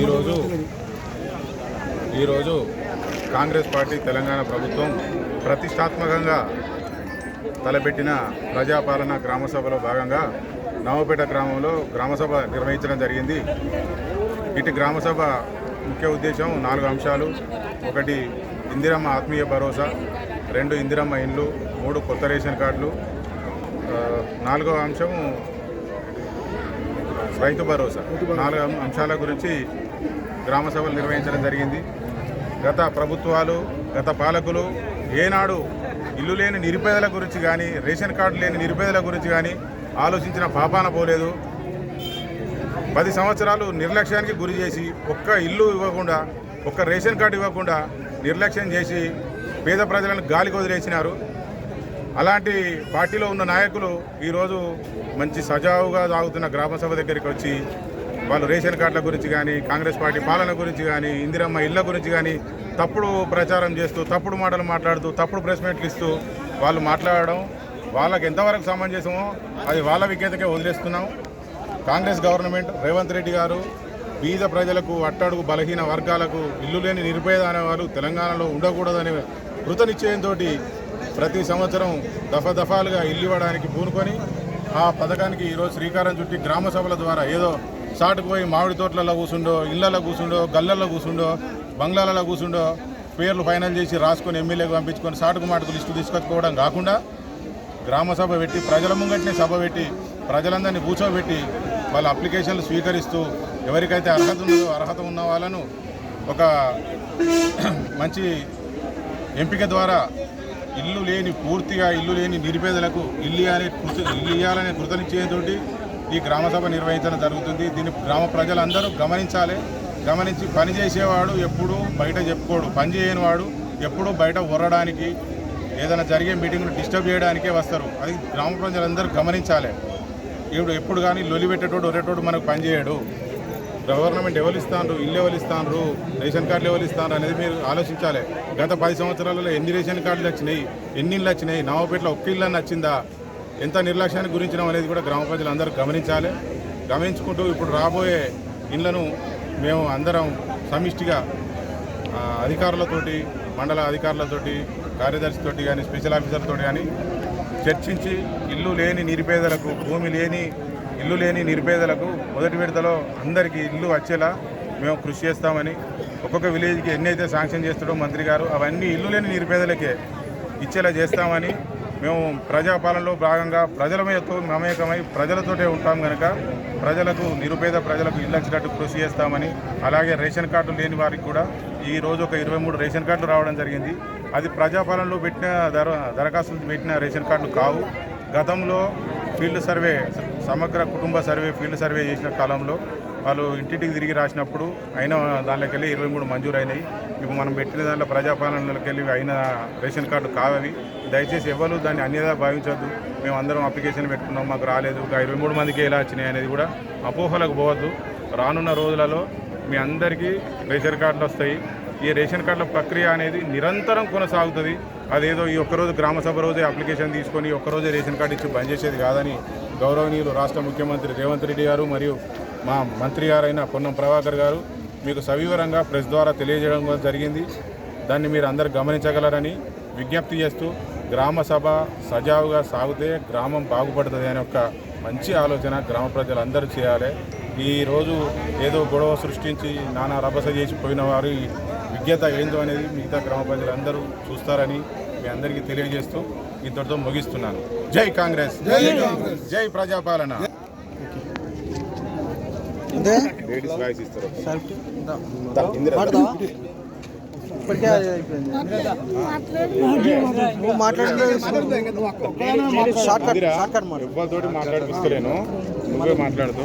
ఈరోజు ఈరోజు కాంగ్రెస్ పార్టీ తెలంగాణ ప్రభుత్వం ప్రతిష్టాత్మకంగా తలపెట్టిన ప్రజాపాలన గ్రామసభలో భాగంగా నవపేట గ్రామంలో గ్రామసభ నిర్వహించడం జరిగింది. ఇటు గ్రామసభ ముఖ్య ఉద్దేశం నాలుగు అంశాలు. ఒకటి ఇందిరమ్మ ఆత్మీయ భరోసా రెండు ఇందిరమ్మ ఇండ్లు మూడు కొత్త రేషన్ కార్డులు. నాలుగవ అంశం రైతు భరోసా. నాలుగు అంశాల గురించి గ్రామ సభలు నిర్వహించడం జరిగింది. గత ప్రభుత్వాలు గత పాలకులు ఏనాడు ఇల్లు లేని నిరుపేదల గురించి కానీ రేషన్ కార్డు లేని నిరుపేదల గురించి కానీ ఆలోచించిన పాపాన పోలేదు. పది సంవత్సరాలు నిర్లక్ష్యానికి గురి చేసి ఒక్క ఇల్లు ఇవ్వకుండా ఒక్క రేషన్ కార్డు ఇవ్వకుండా నిర్లక్ష్యం చేసి పేద ప్రజలను గాలికి వదిలేసినారు. అలాంటి పార్టీలో ఉన్న నాయకులు ఈరోజు మంచి సజావుగా సాగుతున్న గ్రామ సభ దగ్గరికి వచ్చి వాళ్ళు రేషన్ కార్డుల గురించి కానీ కాంగ్రెస్ పార్టీ పాలన గురించి కానీ ఇందిరమ్మ ఇళ్ళ గురించి కానీ తప్పుడు ప్రచారం చేస్తూ తప్పుడు మాటలు మాట్లాడుతూ తప్పుడు ప్రెస్ మీట్లు ఇస్తూ వాళ్ళు మాట్లాడడం వాళ్ళకి ఎంతవరకు సమంజసమో అది వాళ్ళ విజ్ఞతకే వదిలేస్తున్నాం. కాంగ్రెస్ గవర్నమెంట్ రేవంత్ రెడ్డి గారు బీద ప్రజలకు అట్టడుగు బలహీన వర్గాలకు ఇల్లు లేని నిరుపేద అనేవారు తెలంగాణలో ఉండకూడదనే కృత నిశ్చయంతో ప్రతి సంవత్సరం దఫ దఫాలుగా ఇల్లు ఇవ్వడానికి పూనుకొని ఆ పథకానికి ఈరోజు శ్రీకారం చుట్టి గ్రామ సభల ద్వారా ఏదో సాటుకు పోయి మామిడి తోటలలో కూర్చుండో ఇళ్ళలో కూర్చుండో గల్లల్లో కూర్చుండో బంగ్లాలలో కూర్చుండో పేర్లు ఫైనల్ చేసి రాసుకొని ఎమ్మెల్యేకి పంపించుకొని సాటుకు మాటకు లిస్టు తీసుకొచ్చుకోవడం కాకుండా గ్రామ సభ పెట్టి ప్రజల ముంగట్నే సభ పెట్టి ప్రజలందరినీ కూర్చోబెట్టి వాళ్ళ అప్లికేషన్లు స్వీకరిస్తూ ఎవరికైతే అర్హత ఉన్నదో అర్హత ఉన్న వాళ్ళను ఒక మంచి ఎంపిక ద్వారా ఇల్లు లేని పూర్తిగా ఇల్లు లేని నిరుపేదలకు ఇల్లు అనే కృత ఇల్లు ఇవ్వాలనే కృతనిశ్చయంతో ఈ గ్రామ సభ నిర్వహించడం జరుగుతుంది. దీన్ని గ్రామ ప్రజలందరూ గమనించాలి. గమనించి పని చేసేవాడు ఎప్పుడూ బయట చెప్పుకోడు. పని చేయనివాడు ఎప్పుడూ బయట ఉర్రడానికి ఏదైనా జరిగే మీటింగ్ను డిస్టర్బ్ చేయడానికే వస్తారు. అది గ్రామ ప్రజలందరూ గమనించాలి. ఇప్పుడు ఎప్పుడు కానీ లొలి పెట్టేటోడు ఒరేటోడు మనకు పనిచేయడు గవర్నమెంట్ ఎవరు ఇస్తాను ఇల్లు ఎవరు ఇస్తాను రేషన్ కార్డులు ఎవరు ఇస్తాను అనేది మీరు ఆలోచించాలి. గత పది సంవత్సరాలలో ఎన్ని రేషన్ కార్డులు వచ్చినాయి? ఎన్ని ఇళ్ళు వచ్చినాయి? నవపేటలో ఒక్క ఇల్లు అని వచ్చిందా? ఎంత నిర్లక్ష్యానికి గురించినాం అనేది కూడా గ్రామ ప్రజలందరూ గమనించాలి. గమనించుకుంటూ ఇప్పుడు రాబోయే ఇళ్ళను మేము అందరం సమిష్టిగా అధికారులతోటి మండల అధికారులతోటి కార్యదర్శితోటి కానీ స్పెషల్ ఆఫీసర్తో కానీ చర్చించి ఇల్లు లేని నిరుపేదలకు భూమి లేని ఇల్లు లేని నిరుపేదలకు మొదటి విడతలో అందరికీ ఇల్లు వచ్చేలా మేము కృషి చేస్తామని ఒక్కొక్క విలేజ్కి ఎన్నైతే శాంక్షన్ చేస్తాడో మంత్రి గారు అవన్నీ ఇల్లు లేని నిరుపేదలకే ఇచ్చేలా చేస్తామని మేము ప్రజాపాలనలో భాగంగా ప్రజలమయతో మమేకమై ప్రజలతోటే ఉంటాం కనుక ప్రజలకు నిరుపేద ప్రజలకు ఇల్లు వచ్చినట్టు కృషి చేస్తామని అలాగే రేషన్ కార్డు లేని వారికి కూడా ఈ రోజు ఒక ఇరవై మూడు రేషన్ కార్డులు రావడం జరిగింది. అది ప్రజాపాలనలో పెట్టిన దర దరఖాస్తులు పెట్టిన రేషన్ కార్డులు కావు. గతంలో ఫీల్డ్ సర్వే సమగ్ర కుటుంబ సర్వే ఫీల్డ్ సర్వే చేసిన కాలంలో వాళ్ళు ఇంటింటికి తిరిగి రాసినప్పుడు అయిన దానిలోకి వెళ్ళి ఇరవై మూడు మంజూరు అయినాయి ఇప్పుడు మనం పెట్టిన దాంట్లో ప్రజాపాలనలోకి వెళ్ళి అయిన రేషన్ కార్డు కావవి. దయచేసి ఎవరు దాన్ని అన్యదా భావించవద్దు మేము అందరం అప్లికేషన్ పెట్టుకున్నాం మాకు రాలేదు. ఒక ఇరవై మూడు మందికి ఎలా వచ్చినాయి అనేది కూడా అపోహలకు పోవద్దు. రానున్న రోజులలో మీ అందరికీ రేషన్ కార్డులు వస్తాయి. ఈ రేషన్ కార్డుల ప్రక్రియ అనేది నిరంతరం కొనసాగుతుంది. అదేదో ఈ ఒక్కరోజు గ్రామ సభ రోజే అప్లికేషన్ తీసుకొని ఒక్కరోజే రేషన్ కార్డు ఇచ్చి బంద్ చేసేది కాదని గౌరవనీయులు రాష్ట్ర ముఖ్యమంత్రి రేవంత్ రెడ్డి గారు మరియు మా మంత్రి గారైన పొన్నం ప్రభాకర్ గారు మీకు సవివరంగా ప్రెస్ ద్వారా తెలియజేయడం కూడా జరిగింది. దాన్ని మీరు అందరు గమనించగలరని విజ్ఞప్తి చేస్తూ గ్రామ సభ సజావుగా సాగితే గ్రామం బాగుపడుతుంది అనే ఒక మంచి ఆలోచన గ్రామ ప్రజలందరూ చేయాలి. ఈరోజు ఏదో గొడవ సృష్టించి నానా రభస చేసి పోయిన వారు విజ్ఞత ఏందో అనేది మిగతా గ్రామ ప్రజలందరూ చూస్తారని మీ అందరికీ తెలియజేస్తూ ఇంతటితో ముగిస్తున్నాను. జై కాంగ్రెస్. జై ప్రజాపాలన. అంటే? లేడీస్ వాయిస్ ఇస్తారు సరుకు ఇందా. దా, ఇందిరా. మాట్లాడదామా? ఇప్పటికే అది అయిపోయింది. నువ్వు మాట్లాడుతుంది short cut Indira, short cut మాట్లాడు. ఎవరితోటి మాట్లాడిపిస్తలేను. నువ్వే మాట్లాడుతూ.